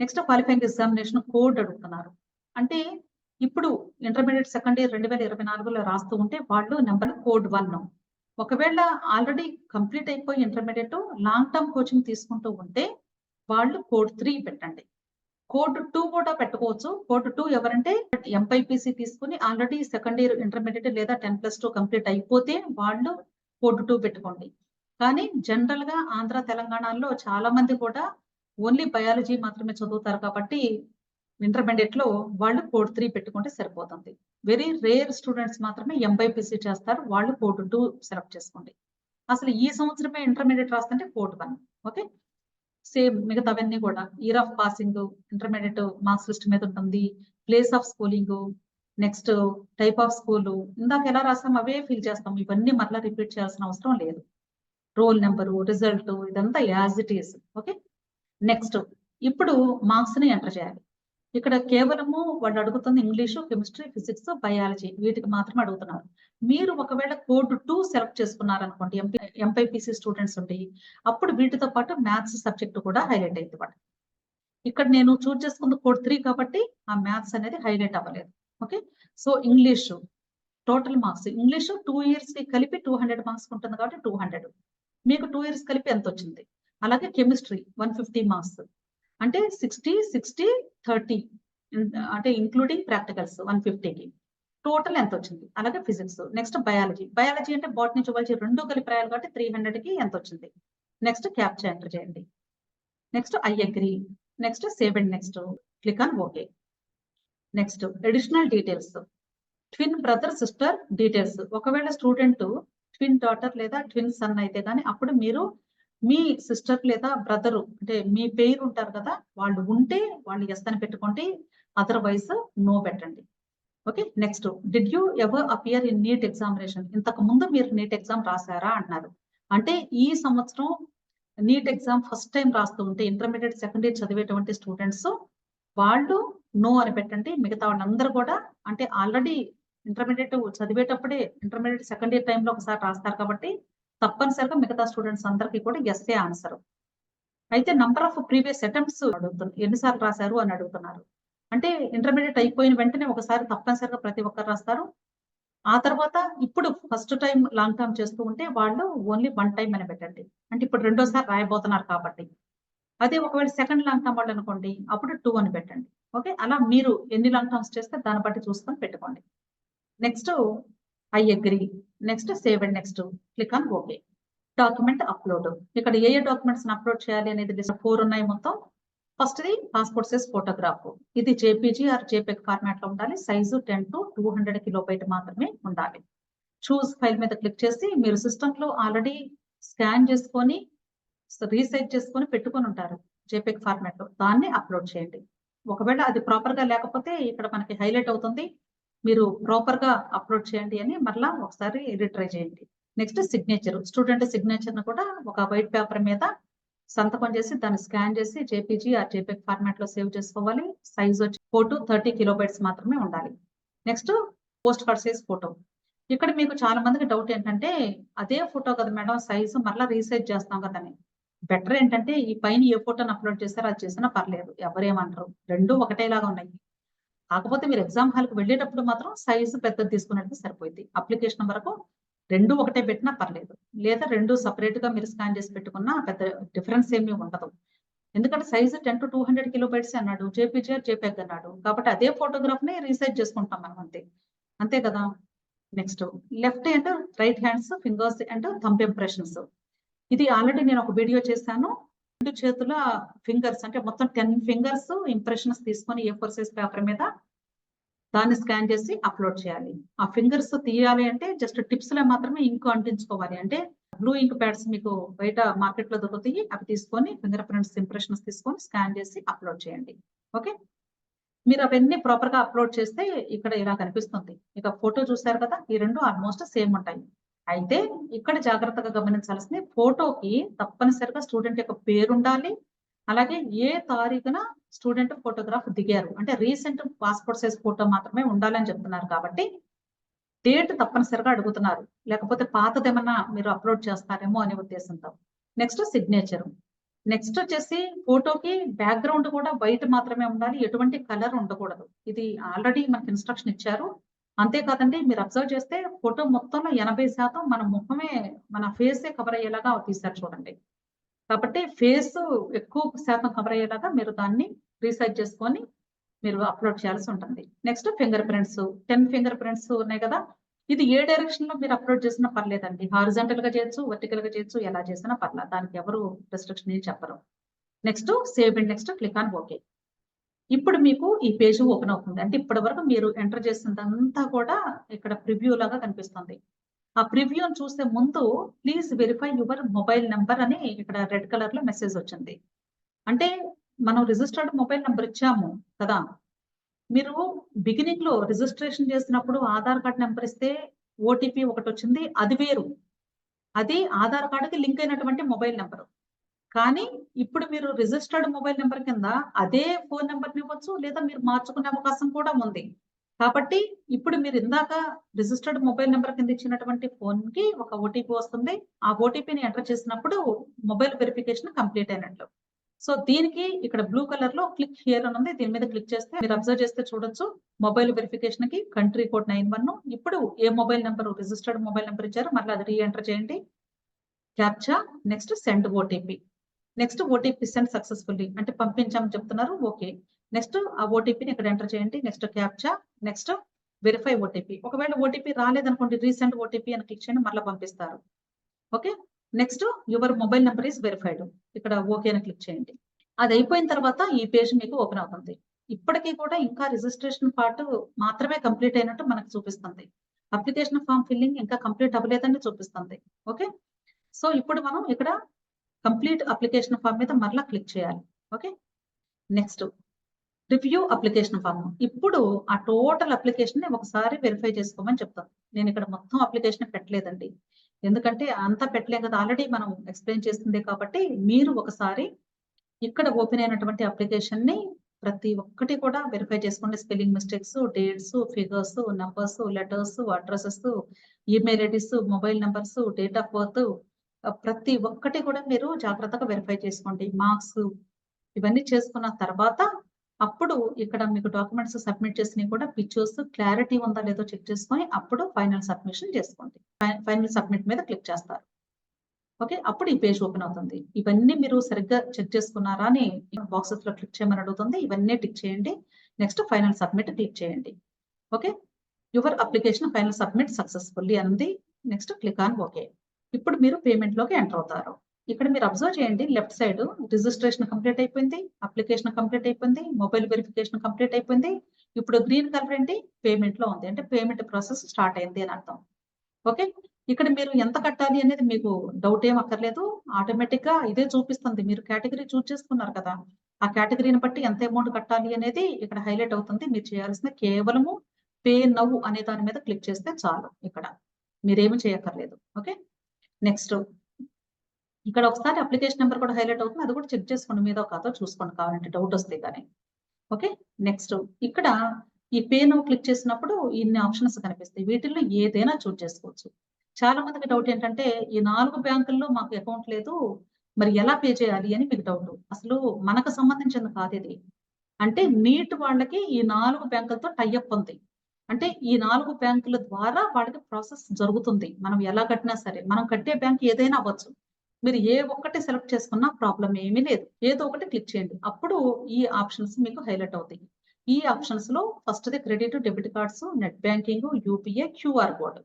నెక్స్ట్ క్వాలిఫైయింగ్ ఎగ్జామినేషన్ కోడ్ అడుగుతున్నారు. అంటే ఇప్పుడు ఇంటర్మీడియట్ సెకండ్ ఇయర్ రెండు వేల ఇరవై నాలుగులో రాస్తూ ఉంటే వాళ్ళు నెంబర్ కోడ్ వన్. ఒకవేళ ఆల్రెడీ కంప్లీట్ అయిపోయి ఇంటర్మీడియట్ లాంగ్ టర్మ్ కోచింగ్ తీసుకుంటూ ఉంటే వాళ్ళు కోడ్ త్రీ పెట్టండి. కోడ్ టూ కూడా పెట్టుకోవచ్చు. కోడ్ టూ ఎవరంటే ఎంపైపీసీ తీసుకుని ఆల్రెడీ సెకండ్ ఇయర్ ఇంటర్మీడియట్ లేదా టెన్ ప్లస్ టూ కంప్లీట్ అయిపోతే వాళ్ళు కోడ్ టూ పెట్టుకోండి. కానీ జనరల్గా ఆంధ్ర తెలంగాణలో చాలా మంది కూడా ఓన్లీ బయాలజీ మాత్రమే చదువుతారు కాబట్టి ఇంటర్మీడియట్లో వాళ్ళు కోడ్ త్రీ పెట్టుకుంటే సరిపోతుంది. వెరీ రేర్ స్టూడెంట్స్ మాత్రమే ఎంబైపీసీ చేస్తారు. వాళ్ళు కోడ్ టూ సెలెక్ట్ చేసుకోండి. అసలు ఈ సంవత్సరమే ఇంటర్మీడియట్ రాస్తుంటే కోడ్ వన్ ఓకే? సేమ్ మిగతావన్నీ కూడా. Year of passing intermediate marks list మీద ఉంటుంది. Place of schooling next type of school ఇందాక ఎలా రాస్తాం అవే ఫిల్ చేస్తాం. ఇవన్నీ మరలా రిపీట్ చేయాల్సిన అవసరం లేదు. రోల్ నెంబరు రిజల్ట్ ఇదంతా as it is okay? Next ఇప్పుడు మార్క్స్ని ఎంటర్ చేయాలి. ఇక్కడ కేవలము వాళ్ళు అడుగుతుంది ఇంగ్లీషు కెమిస్ట్రీ ఫిజిక్స్ బయాలజీ వీటికి మాత్రమే అడుగుతున్నారు. మీరు ఒకవేళ కోడ్ టూ సెలెక్ట్ చేసుకున్నారనుకోండి ఎంపీ ఎంపైపీసీ స్టూడెంట్స్ ఉంటాయి అప్పుడు వీటితో పాటు మ్యాథ్స్ సబ్జెక్ట్ కూడా హైలైట్ అయింది వాడు. ఇక్కడ నేను చూజ్ చేసుకుంది కోడ్ త్రీ కాబట్టి ఆ మ్యాథ్స్ అనేది హైలైట్ అవ్వలేదు. Okay? So English total marks. English two ఇయర్స్కి కలిపి టూ హండ్రెడ్ మార్క్స్ ఉంటుంది కాబట్టి టూ హండ్రెడ్. మీకు టూ ఇయర్స్ కలిపి ఎంత వచ్చింది అలాగే కెమిస్ట్రీ వన్ ఫిఫ్టీ మార్క్స్. అంటే సిక్స్టీ సిక్స్టీ థర్టీ అంటే ఇంక్లూడింగ్ ప్రాక్టికల్స్ వన్ ఫిఫ్టీకి టోటల్ ఎంత వచ్చింది? అలాగే ఫిజిక్స్ నెక్స్ట్ బయాలజీ బయాలజీ అంటే బాటనీ జువాలజీ రెండు కలిపి కాబట్టి త్రీ హండ్రెడ్కి ఎంత వచ్చింది? నెక్స్ట్ క్యాప్చర్ ఎంటర్ చేయండి. Next I agree next save and next click on okay next additional details twin brother sister details ఒకవేళ స్టూడెంట్ ట్విన్ డాటర్ లేదా ట్విన్ సన్ అయితే కానీ అప్పుడు మీరు మీ సిస్టర్ లేదా బ్రదర్ అంటే మీ పేరు ఉంటారు కదా వాళ్ళు ఉంటే వాళ్ళు ఎస్ అని పెట్టుకోండి అదర్వైజ్ నో పెట్టండి. Okay next did you ever appear in NEET examination ఇంతకు ముందు మీరు నీట్ ఎగ్జామ్ రాసారా అంటున్నారు అంటే ఈ సంవత్సరం నీట్ ఎగ్జామ్ ఫస్ట్ టైం రాస్తూ ఉంటే ఇంటర్మీడియట్ సెకండ్ ఇయర్ చదివేటువంటి స్టూడెంట్స్ వాళ్ళు నో అని పెట్టండి. మిగతా వాళ్ళందరూ కూడా అంటే ఆల్రెడీ ఇంటర్మీడియట్ చదివేటప్పుడే ఇంటర్మీడియట్ సెకండ్ ఇయర్ టైంలో ఒకసారి రాస్తారు కాబట్టి తప్పనిసరిగా మిగతా స్టూడెంట్స్ అందరికీ కూడా ఎస్ఏ ఆన్సర్ అయితే నంబర్ ఆఫ్ ప్రీవియస్ అటెంప్ట్స్ అడుగుతున్నారు ఎన్నిసార్లు రాశారు అని అడుగుతున్నారు. అంటే ఇంటర్మీడియట్ అయిపోయిన వెంటనే ఒకసారి తప్పనిసరిగా ప్రతి ఒక్కరు రాస్తారు. ఆ తర్వాత ఇప్పుడు ఫస్ట్ టైం లాంగ్ టర్మ్ చేస్తూ ఉంటే వాళ్ళు ఓన్లీ వన్ టైం అని పెట్టండి. అంటే ఇప్పుడు రెండోసారి రాయబోతున్నారు కాబట్టి. అదే ఒకవేళ సెకండ్ లాంగ్ టర్మ్ వాళ్ళు అనుకోండి అప్పుడు టూ అని పెట్టండి. ఓకే అలా మీరు ఎన్ని లాంగ్ టర్మ్స్ చేస్తే దాన్ని బట్టి చూసుకొని పెట్టుకోండి. Next I agree next save and next click on okay document upload ఇక్కడ ఏ ఏ డాక్యుమెంట్స్ అప్లోడ్ చేయాలి అనేది ఫోర్ ఉన్నాయి మొత్తం. First the passport size photograph ఇది జేపీజీ ఆర్ జేపెక్ ఫార్మాట్లో ఉండాలి. Size ten to two hundred kilobyte మాత్రమే ఉండాలి. చూస్ ఫైల్ మీద క్లిక్ చేసి మీరు సిస్టమ్లో ఆల్రెడీ స్కాన్ చేసుకొని రీసైజ్ చేసుకొని పెట్టుకొని ఉంటారు జేపెక్ ఫార్మాట్లో. దాన్ని అప్లోడ్ చేయండి. ఒకవేళ అది ప్రాపర్గా లేకపోతే ఇక్కడ మనకి హైలైట్ అవుతుంది. మీరు ప్రాపర్గా అప్లోడ్ చేయండి అని మరలా ఒకసారి రిట్రై చేయండి. నెక్స్ట్ సిగ్నేచర్ స్టూడెంట్ సిగ్నేచర్ను కూడా ఒక వైట్ పేపర్ మీద సంతకం చేసి దాన్ని స్కాన్ చేసి జేపీజీ ఆ జేపీఎక్ ఫార్మాట్లో సేవ్ చేసుకోవాలి. సైజ్ వచ్చి ఫోటో థర్టీ కిలోబైట్స్ మాత్రమే ఉండాలి. Next post card size photo ఇక్కడ మీకు చాలా మందికి డౌట్ ఏంటంటే అదే ఫోటో కదా మేడం సైజు మరలా రీసైజ్ చేస్తాం కదని. బెటర్ ఏంటంటే ఈ పైన ఏ ఫోటోని అప్లోడ్ చేస్తారో అది చేసినా పర్లేదు. ఎవరేమంటారు? రెండు ఒకటేలాగా ఉన్నాయి. కాకపోతే మీరు ఎగ్జామ్ హాల్కి వెళ్ళేటప్పుడు మాత్రం సైజు పెద్దది తీసుకున్నట్టు సరిపోయింది అప్లికేషన్ వరకు రెండు ఒకటే పెట్టినా పర్లేదు. లేదా రెండు సపరేట్గా మీరు స్కాన్ చేసి పెట్టుకున్నా పెద్ద డిఫరెన్స్ ఏమీ ఉండదు. ఎందుకంటే size ten to two hundred kilobytes అన్నాడు. జేపీజీఆర్ జేపీఎగ్ అన్నాడు. కాబట్టి అదే ఫోటోగ్రాఫ్ని రీసైజ్ చేసుకుంటాం మనం అంతే. అంతే కదా? Next left and right hands fingers and thumb impressions. ఇది ఆల్రెడీ నేను ఒక వీడియో చేశాను. రెండు చేతుల ఫింగర్స్ అంటే మొత్తం టెన్ ఫింగర్స్ ఇంప్రెషన్స్ తీసుకొని ఏ ఫోర్ సైజ్ పేపర్ మీద దాన్ని స్కాన్ చేసి అప్లోడ్ చేయాలి. ఆ ఫింగర్స్ తీయాలి అంటే జస్ట్ టిప్స్లో మాత్రమే ఇంక్ అంటించుకోవాలి. అంటే బ్లూ ఇంక్ ప్యాడ్స్ మీకు బయట మార్కెట్లో దొరుకుతాయి. అవి తీసుకొని ఫింగర్ ప్రింట్స్ ఇంప్రెషన్స్ తీసుకొని స్కాన్ చేసి అప్లోడ్ చేయండి. ఓకే? మీరు అవన్నీ ప్రాపర్గా అప్లోడ్ చేస్తే ఇక్కడ ఇలా కనిపిస్తుంది. ఇక ఫోటో చూసారు కదా? ఈ రెండు ఆల్మోస్ట్ సేమ్ ఉంటాయి. అయితే ఇక్కడ జాగ్రత్తగా గమనించాల్సింది ఫోటోకి తప్పనిసరిగా స్టూడెంట్ యొక్క పేరు ఉండాలి అలాగే ఏ తారీఖున స్టూడెంట్ ఫోటోగ్రాఫ్ దిగారు. అంటే రీసెంట్ పాస్పోర్ట్ సైజ్ ఫోటో మాత్రమే ఉండాలని చెప్తున్నారు కాబట్టి డేట్ తప్పనిసరిగా అడుగుతున్నారు. లేకపోతే పాతదేమన్నా మీరు అప్లోడ్ చేస్తారేమో అనే ఉద్దేశంతో. Next signature. నెక్స్ట్ వచ్చేసి ఫోటోకి బ్యాక్గ్రౌండ్ కూడా వైట్ మాత్రమే ఉండాలి. ఎటువంటి కలర్ ఉండకూడదు. ఇది ఆల్రెడీ మనకి ఇన్స్ట్రక్షన్ ఇచ్చారు. అంతేకాదండి మీరు అబ్జర్వ్ చేస్తే ఫోటో మొత్తంలో ఎనభై శాతం మన ముఖమే మన ఫేసే కవర్ అయ్యేలాగా తీశారు చూడండి. కాబట్టి ఫేస్ ఎక్కువ శాతం కవర్ అయ్యేలాగా మీరు దాన్ని రీసెర్చ్ చేసుకొని మీరు అప్లోడ్ చేయాల్సి ఉంటుంది. Next finger prints ten finger prints ఉన్నాయి కదా ఇది ఏ డైరెక్షన్లో మీరు అప్లోడ్ చేసినా పర్లేదండి. హారిజంటల్గా చేయొచ్చు వర్టికల్గా చేయొచ్చు ఎలా చేసినా పర్లేదు. దానికి ఎవరు రెస్ట్రిక్షన్ చెప్పరు. Next save and next click on okay ఇప్పుడు మీకు ఈ పేజ్ ఓపెన్ అవుతుంది. అంటే ఇప్పటి వరకు మీరు ఎంటర్ చేసినదంతా కూడా ఇక్కడ ప్రివ్యూ లాగా కనిపిస్తుంది. ఆ ప్రివ్యూని చూసే ముందు please verify your mobile number అని ఇక్కడ రెడ్ కలర్లో మెసేజ్ వచ్చింది. అంటే మనం రిజిస్టర్డ్ మొబైల్ నెంబర్ ఇచ్చాము కదా. మీరు బిగినింగ్లో రిజిస్ట్రేషన్ చేసినప్పుడు ఆధార్ కార్డ్ నెంబర్ ఇస్తే ఓటీపీ ఒకటి వచ్చింది. అది వేరు. అది ఆధార్ కార్డుకి లింక్ అయినటువంటి మొబైల్ నెంబర్ కానీ ఇప్పుడు మీరు రిజిస్టర్డ్ మొబైల్ నెంబర్ కింద అదే ఫోన్ నెంబర్ ఇవ్వచ్చు లేదా మీరు మార్చుకునే అవకాశం కూడా ఉంది. కాబట్టి ఇప్పుడు మీరు ఇందాక రిజిస్టర్డ్ మొబైల్ నెంబర్ కింద ఇచ్చినటువంటి ఫోన్కి ఒక ఓటీపీ వస్తుంది. ఆ ఓటీపీని ఎంటర్ చేసినప్పుడు మొబైల్ వెరిఫికేషన్ కంప్లీట్ అయినట్లు. సో దీనికి ఇక్కడ బ్లూ కలర్లో క్లిక్ హియర్ అని ఉంది. దీని మీద క్లిక్ చేస్తే మీరు అబ్జర్వ్ చేస్తే చూడొచ్చు. మొబైల్ వెరిఫికేషన్కి కంట్రీ కోడ్ నైన్ వన్ ఇప్పుడు ఏ mobile number registered mobile number ఇచ్చారో మళ్ళీ అది రీ ఎంటర్ చేయండి captcha next send OTP next OTP send successfully అంటే పంపించామని చెప్తున్నారు. ఓకే నెక్స్ట్ ఆ ఓటీపీని ఇక్కడ ఎంటర్ చేయండి. Next captcha next verify OTP ఒకవేళ ఓటీపీ రాలేదనుకోండి రీసెంట్ ఓటీపీ అని క్లిక్ చేయండి మళ్ళీ పంపిస్తారు. Okay next your mobile number is verified ఇక్కడ ఓకే అని క్లిక్ చేయండి. అది అయిపోయిన తర్వాత ఈ పేజ్ మీకు ఓపెన్ అవుతుంది. ఇప్పటికీ కూడా ఇంకా రిజిస్ట్రేషన్ పార్ట్ మాత్రమే కంప్లీట్ అయినట్టు మనకు చూపిస్తుంది. అప్లికేషన్ ఫామ్ ఫిల్లింగ్ ఇంకా కంప్లీట్ అవ్వలేదని చూపిస్తుంది. ఓకే సో ఇప్పుడు మనం ఇక్కడ కంప్లీట్ అప్లికేషన్ ఫామ్ మీద మరలా క్లిక్ చేయాలి. Okay? Next review application form. ఇప్పుడు ఆ టోటల్ అప్లికేషన్ని ఒకసారి వెరిఫై చేసుకోమని చెప్తాను నేను ఇక్కడ మొత్తం అప్లికేషన్ పెట్టలేదండి. ఎందుకంటే అంతా పెట్టలేం కదా ఆల్రెడీ మనం ఎక్స్ప్లెయిన్ చేస్తుంది కాబట్టి మీరు ఒకసారి ఇక్కడ ఓపెన్ అయినటువంటి అప్లికేషన్ని ప్రతి ఒక్కటి కూడా వెరిఫై చేసుకోండి. Spelling mistakes dates figures numbers letters addresses email IDs mobile numbers date of birth ప్రతి ఒక్కటి కూడా మీరు జాగ్రత్తగా వెరిఫై చేసుకోండి. మార్క్స్ ఇవన్నీ చేసుకున్న తర్వాత అప్పుడు ఇక్కడ మీకు డాక్యుమెంట్స్ సబ్మిట్ చేసినవి కూడా పిక్చర్స్ క్లారిటీ ఉందా లేదో చెక్ చేసుకొని అప్పుడు ఫైనల్ సబ్మిషన్ చేసుకోండి. ఫైనల్ సబ్మిట్ మీద క్లిక్ చేస్తారు. ఓకే అప్పుడు ఈ పేజ్ ఓపెన్ అవుతుంది. ఇవన్నీ మీరు సరిగ్గా చెక్ చేసుకున్నారా అని బాక్సెస్లో క్లిక్ చేయమని అడుగుతుంది. ఇవన్నీ టిక్ చేయండి. నెక్స్ట్ ఫైనల్ సబ్మిట్ క్లిక్ చేయండి. Okay your application final submit successfully అంది నెక్స్ట్ క్లిక్ ఆన్ ఓకే ఇప్పుడు మీరు పేమెంట్లోకి ఎంటర్ అవుతారు. ఇక్కడ మీరు అబ్జర్వ్ చేయండి లెఫ్ట్ సైడ్ రిజిస్ట్రేషన్ కంప్లీట్ అయిపోయింది అప్లికేషన్ కంప్లీట్ అయిపోయింది మొబైల్ వెరిఫికేషన్ కంప్లీట్ అయిపోయింది. ఇప్పుడు గ్రీన్ కలర్ ఏంటి? పేమెంట్లో ఉంది. అంటే పేమెంట్ ప్రాసెస్ స్టార్ట్ అయింది అని అర్థం. ఓకే ఇక్కడ మీరు ఎంత కట్టాలి అనేది మీకు డౌట్ ఏం అక్కర్లేదు. ఆటోమేటిక్గా ఇదే చూపిస్తుంది. మీరు కేటగిరీ చూస్ చేసుకున్నారు కదా. ఆ కేటగిరీని బట్టి ఎంత అమౌంట్ కట్టాలి అనేది ఇక్కడ హైలైట్ అవుతుంది. మీరు చేయాల్సింది కేవలము పే నవ్వు అనే దాని మీద క్లిక్ చేస్తే చాలు ఇక్కడ. మీరేమి చేయక్కర్లేదు. ఓకే నెక్స్ట్ ఇక్కడ ఒకసారి అప్లికేషన్ నెంబర్ కూడా హైలైట్ అవుతుంది. అది కూడా చెక్ చేసుకోండి. మీద కాదో చూసుకోండి. కావాలంటే డౌట్ వస్తే కానీ ఓకే నెక్స్ట్ ఇక్కడ ఈ పే క్లిక్ చేసినప్పుడు ఇన్ని ఆప్షన్స్ కనిపిస్తాయి. వీటిల్లో ఏదైనా చూస్ చేసుకోవచ్చు. చాలా మందికి డౌట్ ఏంటంటే ఈ నాలుగు బ్యాంకుల్లో మాకు అకౌంట్ లేదు. మరి ఎలా పే చేయాలి అని మీకు డౌట్ అసలు మనకు సంబంధించింది కాదు ఇది. అంటే నీట్ వాళ్ళకి ఈ నాలుగు బ్యాంకులతో టైఅప్ ఉంది. అంటే ఈ నాలుగు బ్యాంకుల ద్వారా వాళ్ళకి ప్రాసెస్ జరుగుతుంది. మనం ఎలా కట్టినా సరే. మనం కట్టే బ్యాంక్ ఏదైనా అవ్వచ్చు. మీరు ఏ ఒక్కటి సెలెక్ట్ చేసుకున్నా ప్రాబ్లం ఏమీ లేదు. ఏదో ఒకటి క్లిక్ చేయండి. అప్పుడు ఈ ఆప్షన్స్ మీకు హైలైట్ అవుతాయి. ఈ ఆప్షన్స్లో first the credit debit cards net banking UPI QR code.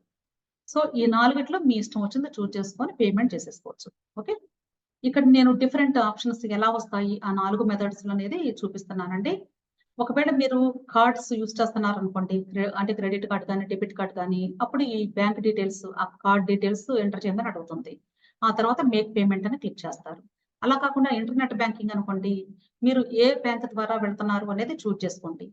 So ఈ నాలుగిట్లో మీ ఇష్టం వచ్చింది చూస్ చేసుకొని పేమెంట్ చేసేసుకోవచ్చు. ఓకే? ఇక్కడ నేను డిఫరెంట్ ఆప్షన్స్ ఎలా వస్తాయి? ఆ నాలుగు మెథడ్స్ అనేది చూపిస్తున్నానండి. ఒకవేళ మీరు కార్డ్స్ యూజ్ చేస్తున్నారు అనుకోండి అంటే క్రెడిట్ కార్డ్ కానీ డెబిట్ కార్డ్ కానీ అప్పుడు ఈ బ్యాంక్ డీటెయిల్స్ ఆ కార్డ్ డీటెయిల్స్ ఎంటర్ చేయమని అడుగుతుంది. ఆ తర్వాత మేక్ పేమెంట్ అని క్లిక్ చేస్తారు. అలా కాకుండా ఇంటర్నెట్ బ్యాంకింగ్ అనుకోండి మీరు ఏ బ్యాంక్ ద్వారా వెళ్తున్నారు అనేది చూజ్ చేసుకోండి.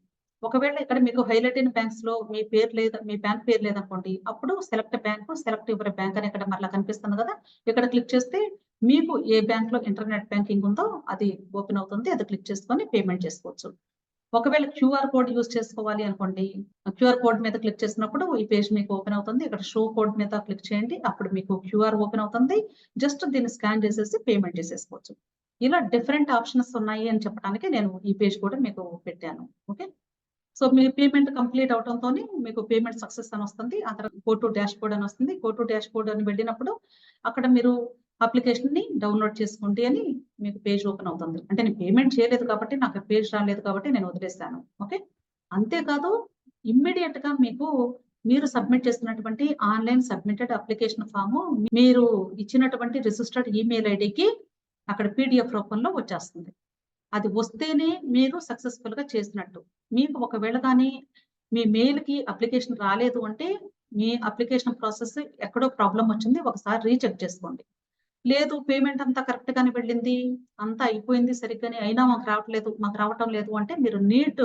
ఒకవేళ ఇక్కడ మీకు హైలైట్ అయిన బ్యాంక్స్లో మీ పేరు లేదా మీ బ్యాంక్ పేరు లేదనుకోండి అప్పుడు select bank select your bank అని ఇక్కడ మళ్ళీ కనిపిస్తుంది కదా ఇక్కడ క్లిక్ చేస్తే మీకు ఏ బ్యాంక్లో ఇంటర్నెట్ బ్యాంకింగ్ ఉందో అది ఓపెన్ అవుతుంది అది క్లిక్ చేసుకొని పేమెంట్ చేసుకోవచ్చు. ఒకవేళ క్యూఆర్ కోడ్ యూస్ చేసుకోవాలి అనుకోండి క్యూఆర్ కోడ్ మీద క్లిక్ చేసినప్పుడు ఈ పేజ్ మీకు ఓపెన్ అవుతుంది. ఇక్కడ షో కోడ్ మీద క్లిక్ చేయండి. అప్పుడు మీకు క్యూఆర్ ఓపెన్ అవుతుంది. జస్ట్ దీన్ని స్కాన్ చేసేసి పేమెంట్ చేసేసుకోవచ్చు. ఇలా డిఫరెంట్ ఆప్షన్స్ ఉన్నాయి అని చెప్పడానికి నేను ఈ పేజ్ కూడా మీకు పెట్టాను. ఓకే సో మీ పేమెంట్ కంప్లీట్ అవడంతో మీకు పేమెంట్ సక్సెస్ అని వస్తుంది. ఆ తర్వాత గో టు డాష్ బోర్డ్ అని వస్తుంది. గో టు డాష్ బోర్డ్ అని వెళ్ళినప్పుడు అక్కడ మీరు అప్లికేషన్ని డౌన్లోడ్ చేసుకోండి అని మీకు పేజ్ ఓపెన్ అవుతుంది. అంటే నేను పేమెంట్ చేయలేదు కాబట్టి నాకు పేజ్ రాలేదు కాబట్టి నేను వదిలేస్తాను ఓకే? అంతేకాదు ఇమ్మీడియట్గా మీకు మీరు సబ్మిట్ చేస్తున్నటువంటి ఆన్లైన్ సబ్మిటెడ్ అప్లికేషన్ ఫామ్ మీరు ఇచ్చినటువంటి రిజిస్టర్డ్ ఈమెయిల్ ఐడికి అక్కడ పీడిఎఫ్ రూపంలో వచ్చేస్తుంది. అది వస్తేనే మీరు సక్సెస్ఫుల్గా చేసినట్టు. మీకు ఒకవేళ కానీ మీ మెయిల్కి అప్లికేషన్ రాలేదు అంటే మీ అప్లికేషన్ ప్రాసెస్ ఎక్కడో ప్రాబ్లం వచ్చింది ఒకసారి రీచెక్ చేసుకోండి. లేదు పేమెంట్ అంతా కరెక్ట్ గానే వెళ్ళింది అంతా అయిపోయింది సరిగ్గానే అయినా మాకు రావట్లేదు మాకు రావటం లేదు అంటే మీరు NEET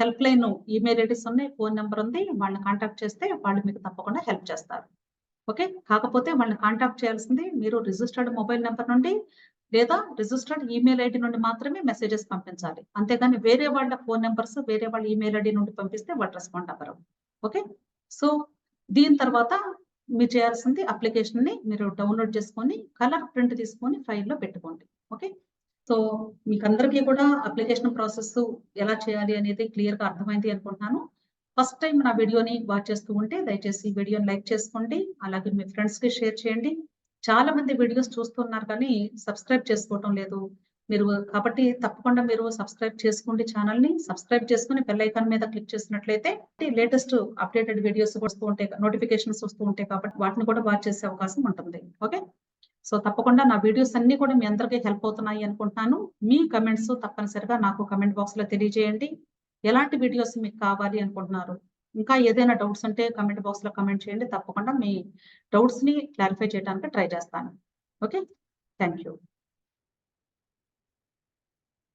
help line email IDs ఉన్నాయి ఫోన్ నెంబర్ ఉంది వాళ్ళని కాంటాక్ట్ చేస్తే వాళ్ళు మీకు తప్పకుండా హెల్ప్ చేస్తారు. ఓకే? కాకపోతే వాళ్ళని కాంటాక్ట్ చేయాల్సింది మీరు రిజిస్టర్డ్ మొబైల్ నెంబర్ నుండి లేదా రిజిస్టర్డ్ ఈమెయిల్ ఐడి నుండి మాత్రమే మెసేజెస్ పంపించాలి. అంతేగాని వేరే వాళ్ళ ఫోన్ నెంబర్స్ వేరే వాళ్ళ ఈమెయిల్ ఐడి నుండి పంపిస్తే వాళ్ళు రెస్పాండ్ అవ్వరు. ఓకే? సో దీని తర్వాత మీరు చేయాల్సింది అప్లికేషన్ని మీరు డౌన్లోడ్ చేసుకొని కలర్ ప్రింట్ తీసుకొని ఫైల్లో పెట్టుకోండి. ఓకే? సో మీకు అందరికీ కూడా అప్లికేషన్ ప్రాసెస్ ఎలా చేయాలి అనేది క్లియర్గా అర్థమైంది అనుకుంటున్నాను. ఫస్ట్ టైం నా వీడియోని వాచ్ చేస్తూ ఉంటే దయచేసి వీడియోని లైక్ చేసుకోండి. అలాగే మీ ఫ్రెండ్స్కి షేర్ చేయండి. చాలా మంది వీడియోస్ చూస్తున్నారు కానీ సబ్స్క్రైబ్ చేసుకోవటం లేదు. మీరు కాబట్టి తప్పకుండా మీరు సబ్స్క్రైబ్ చేసుకోండి ఛానల్ని. సబ్స్క్రైబ్ చేసుకుని బెల్ ఐకాన్ మీద క్లిక్ చేసినట్లయితే లేటెస్ట్ అప్డేటెడ్ వీడియోస్ వస్తూ ఉంటాయి నోటిఫికేషన్స్ వస్తూ ఉంటాయి కాబట్టి వాటిని కూడా వాచ్ చేసే అవకాశం ఉంటుంది. ఓకే సో తప్పకుండా నా వీడియోస్ అన్ని కూడా మీ అందరికీ హెల్ప్ అవుతున్నాయి అనుకుంటున్నాను. మీ కమెంట్స్ తప్పనిసరిగా నాకు కమెంట్ బాక్స్లో తెలియజేయండి. ఎలాంటి వీడియోస్ మీకు కావాలి అనుకుంటున్నారు? ఇంకా ఏదైనా డౌట్స్ ఉంటే కమెంట్ బాక్స్లో కమెంట్ చేయండి. తప్పకుండా మీ డౌట్స్ని క్లారిఫై చేయడానికి ట్రై చేస్తాను. Okay thank you